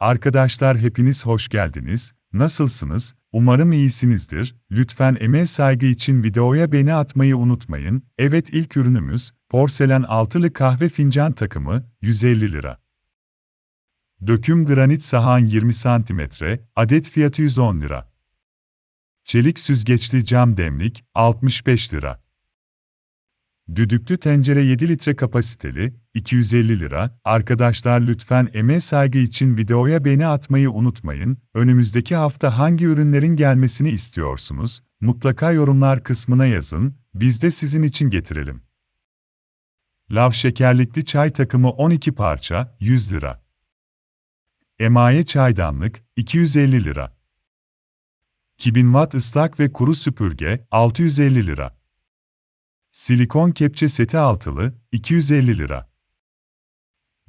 Arkadaşlar hepiniz hoş geldiniz. Nasılsınız? Umarım iyisinizdir. Lütfen emeğe saygı için videoya beğeni atmayı unutmayın. Evet ilk ürünümüz porselen altılı kahve fincan takımı 150 lira. Döküm granit sahan 20 cm, adet fiyatı 110 lira. Çelik süzgeçli cam demlik 65 lira. Düdüklü tencere 7 litre kapasiteli, 250 lira. Arkadaşlar lütfen emeğe saygı için videoya beğeni atmayı unutmayın. Önümüzdeki hafta hangi ürünlerin gelmesini istiyorsunuz? Mutlaka yorumlar kısmına yazın, biz de sizin için getirelim. Lav şekerlikli çay takımı 12 parça, 100 lira. Emaye çaydanlık, 250 lira. 2000 watt ıslak ve kuru süpürge, 650 lira. Silikon kepçe seti altılı, 250 lira.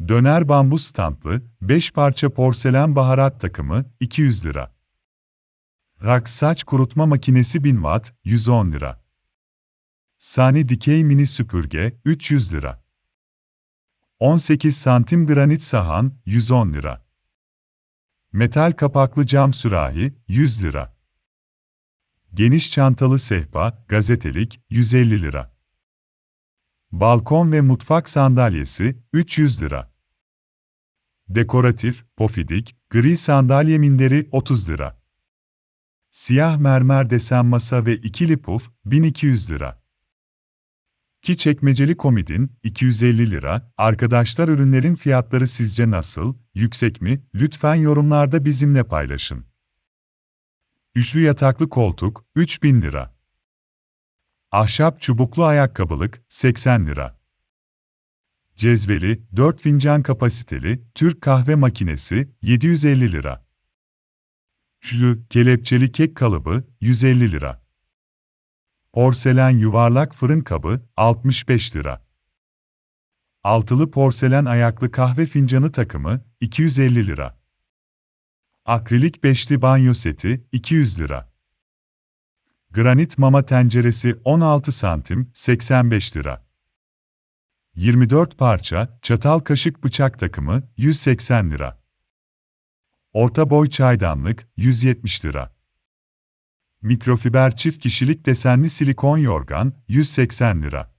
Döner bambu standlı, 5 parça porselen baharat takımı, 200 lira. Rak saç kurutma makinesi 1000 watt, 110 lira. Sani dikey mini süpürge, 300 lira. 18 santim granit sahan, 110 lira. Metal kapaklı cam sürahi, 100 lira. Geniş çantalı sehpa, gazetelik, 150 lira. Balkon ve mutfak sandalyesi 300 lira. Dekoratif, pofidik, gri sandalye minderi 30 lira. Siyah mermer desen masa ve ikili puf 1200 lira. Ki çekmeceli komodin 250 lira. Arkadaşlar ürünlerin fiyatları sizce nasıl? Yüksek mi? Lütfen yorumlarda bizimle paylaşın. Üçlü yataklı koltuk 3000 lira. Ahşap çubuklu ayakkabılık 80 lira. Cezveli 4 fincan kapasiteli Türk kahve makinesi 750 lira. Çülü kelepçeli kek kalıbı 150 lira. Porselen yuvarlak fırın kabı 65 lira. Altılı porselen ayaklı kahve fincanı takımı 250 lira. Akrilik beşli banyo seti 200 lira. Granit mama tenceresi 16 santim 85 lira. 24 parça çatal kaşık bıçak takımı 180 lira. Orta boy çaydanlık 170 lira. Mikrofiber çift kişilik desenli silikon yorgan 180 lira.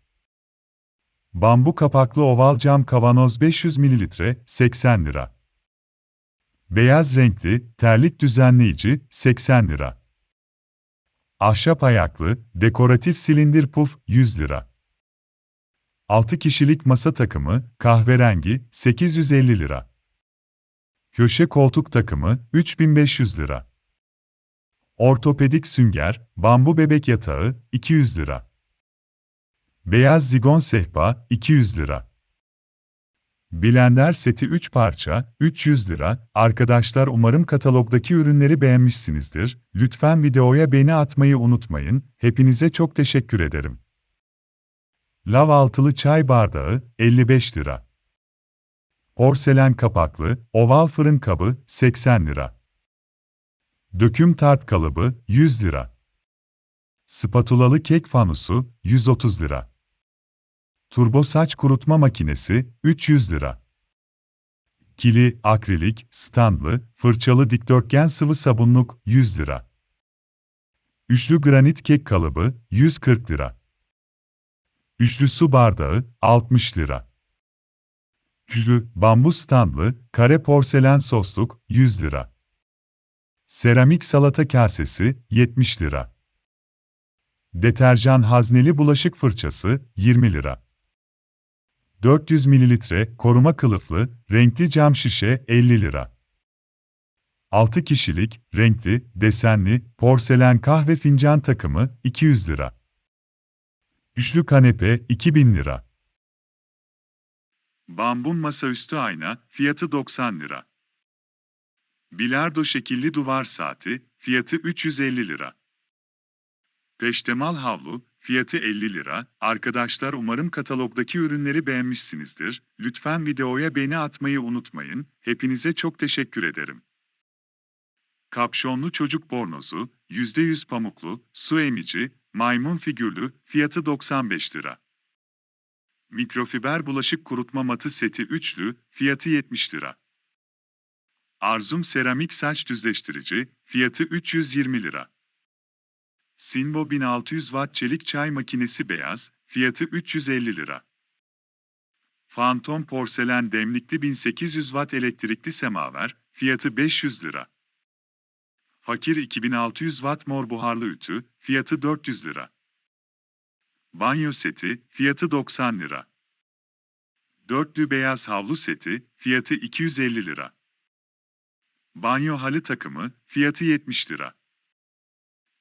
Bambu kapaklı oval cam kavanoz 500 ml 80 lira. Beyaz renkli terlik düzenleyici 80 lira. Ahşap ayaklı, dekoratif silindir puf 100 lira. 6 kişilik masa takımı, kahverengi 850 lira. Köşe koltuk takımı 3500 lira. Ortopedik sünger, bambu bebek yatağı 200 lira. Beyaz zigon sehpa 200 lira. Blender seti 3 parça, 300 lira. Arkadaşlar umarım katalogdaki ürünleri beğenmişsinizdir. Lütfen videoya beğeni atmayı unutmayın. Hepinize çok teşekkür ederim. Lav altılı çay bardağı 55 lira. Porselen kapaklı, oval fırın kabı 80 lira. Döküm tart kalıbı 100 lira. Spatulalı kek fanusu 130 lira. Turbo saç kurutma makinesi 300 lira. Kili, akrilik, standlı, fırçalı dikdörtgen sıvı sabunluk 100 lira. Üçlü granit kek kalıbı 140 lira. Üçlü su bardağı 60 lira. Üçlü bambu standlı kare porselen sosluk 100 lira. Seramik salata kasesi 70 lira. Deterjan hazneli bulaşık fırçası 20 lira. 400 ml koruma kılıflı, renkli cam şişe 50 lira. 6 kişilik, renkli, desenli, porselen kahve fincan takımı 200 lira. Üçlü kanepe 2000 lira. Bambun masaüstü ayna, fiyatı 90 lira. Bilardo şekilli duvar saati, fiyatı 350 lira. Peştemal havlu, Fiyatı 50 lira. Arkadaşlar umarım katalogdaki ürünleri beğenmişsinizdir. Lütfen videoya beğeni atmayı unutmayın. Hepinize çok teşekkür ederim. Kapşonlu çocuk bornozu, %100 pamuklu, su emici, maymun figürlü, fiyatı 95 lira. Mikrofiber bulaşık kurutma matı seti üçlü, fiyatı 70 lira. Arzum seramik saç düzleştirici, fiyatı 320 lira. Sinbo 1600 watt çelik çay makinesi beyaz, fiyatı 350 lira. Phantom porselen demlikli 1800 watt elektrikli semaver, fiyatı 500 lira. Fakir 2600 watt mor buharlı ütü, fiyatı 400 lira. Banyo seti, fiyatı 90 lira. Dörtlü beyaz havlu seti, fiyatı 250 lira. Banyo halı takımı, fiyatı 70 lira.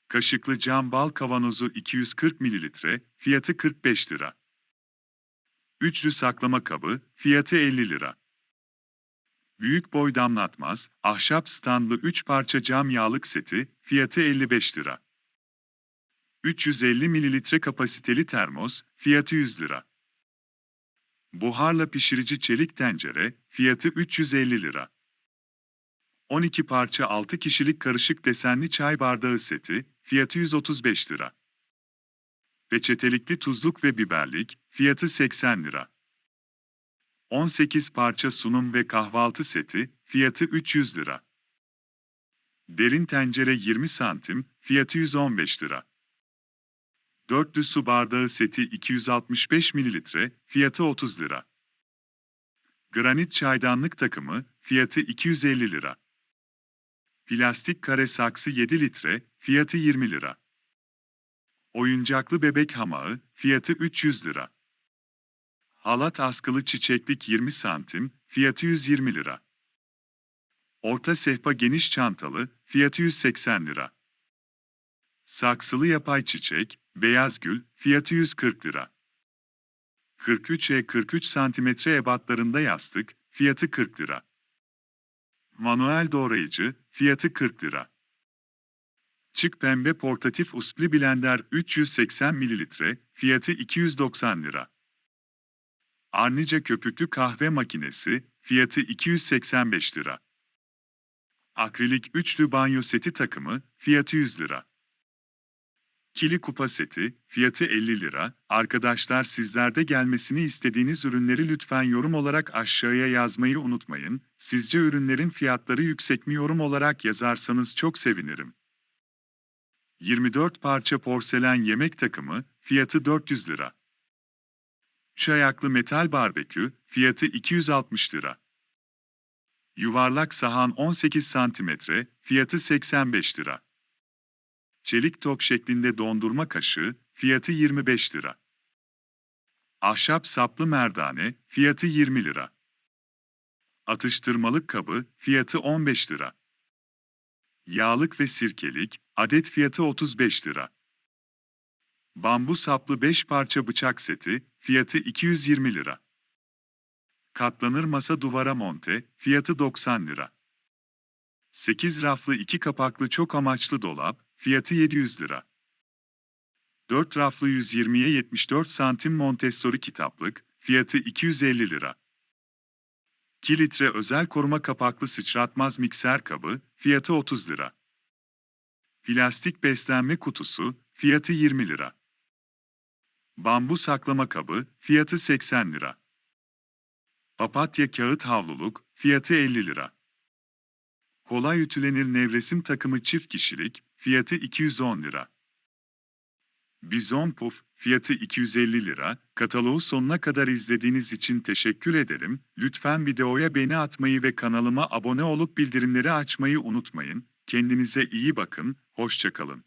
Kaşıklı cam bal kavanozu 240 ml, fiyatı 45 lira. Üçlü saklama kabı, fiyatı 50 lira. Büyük boy damlatmaz, ahşap standlı 3 parça cam yağlık seti, fiyatı 55 lira. 350 ml kapasiteli termos, fiyatı 100 lira. Buharla pişirici çelik tencere, fiyatı 350 lira. 12 parça 6 kişilik karışık desenli çay bardağı seti, fiyatı 135 lira. Peçetelikli tuzluk ve biberlik, fiyatı 80 lira. 18 parça sunum ve kahvaltı seti, fiyatı 300 lira. Derin tencere 20 santim, fiyatı 115 lira. Dörtlü su bardağı seti 265 mililitre, fiyatı 30 lira. Granit çaydanlık takımı, fiyatı 250 lira. Plastik kare saksı 7 litre, fiyatı 20 lira. Oyuncaklı bebek hamağı, fiyatı 300 lira. Halat askılı çiçeklik 20 santim, fiyatı 120 lira. Orta sehpa geniş çantalı, fiyatı 180 lira. Saksılı yapay çiçek, beyaz gül, fiyatı 140 lira. 43'e 43 santimetre ebatlarında yastık, fiyatı 40 lira. Manuel doğrayıcı, fiyatı 40 lira. Çık pembe portatif usli blender 380 ml, fiyatı 290 lira. Arnica köpüklü kahve makinesi, fiyatı 285 lira. Akrilik üçlü banyo seti takımı, fiyatı 100 lira. Kili kupa seti, fiyatı 50 lira. Arkadaşlar sizlerde gelmesini istediğiniz ürünleri lütfen yorum olarak aşağıya yazmayı unutmayın. Sizce ürünlerin fiyatları yüksek mi yorum olarak yazarsanız çok sevinirim. 24 parça porselen yemek takımı, fiyatı 400 lira. 3 ayaklı metal barbekü, fiyatı 260 lira. Yuvarlak sahan 18 cm, fiyatı 85 lira. Çelik top şeklinde dondurma kaşığı, fiyatı 25 lira. Ahşap saplı merdane, fiyatı 20 lira. Atıştırmalık kabı, fiyatı 15 lira. Yağlık ve sirkelik, adet fiyatı 35 lira. Bambu saplı 5 parça bıçak seti, fiyatı 220 lira. Katlanır masa duvara monte, fiyatı 90 lira. 8 raflı 2 kapaklı çok amaçlı dolap, fiyatı 700 lira. 4 raflı 120'ye 74 santim Montessori kitaplık, fiyatı 250 lira. 2 litre özel koruma kapaklı sıçratmaz mikser kabı, fiyatı 30 lira. Plastik beslenme kutusu, fiyatı 20 lira. Bambu saklama kabı, fiyatı 80 lira. Papatya kağıt havluluk, fiyatı 50 lira. Kolay ütülenir nevresim takımı çift kişilik, fiyatı 210 lira. Bizon Puff, fiyatı 250 lira. Kataloğu sonuna kadar izlediğiniz için teşekkür ederim. Lütfen videoya beğeni atmayı ve kanalıma abone olup bildirimleri açmayı unutmayın. Kendinize iyi bakın, hoşçakalın.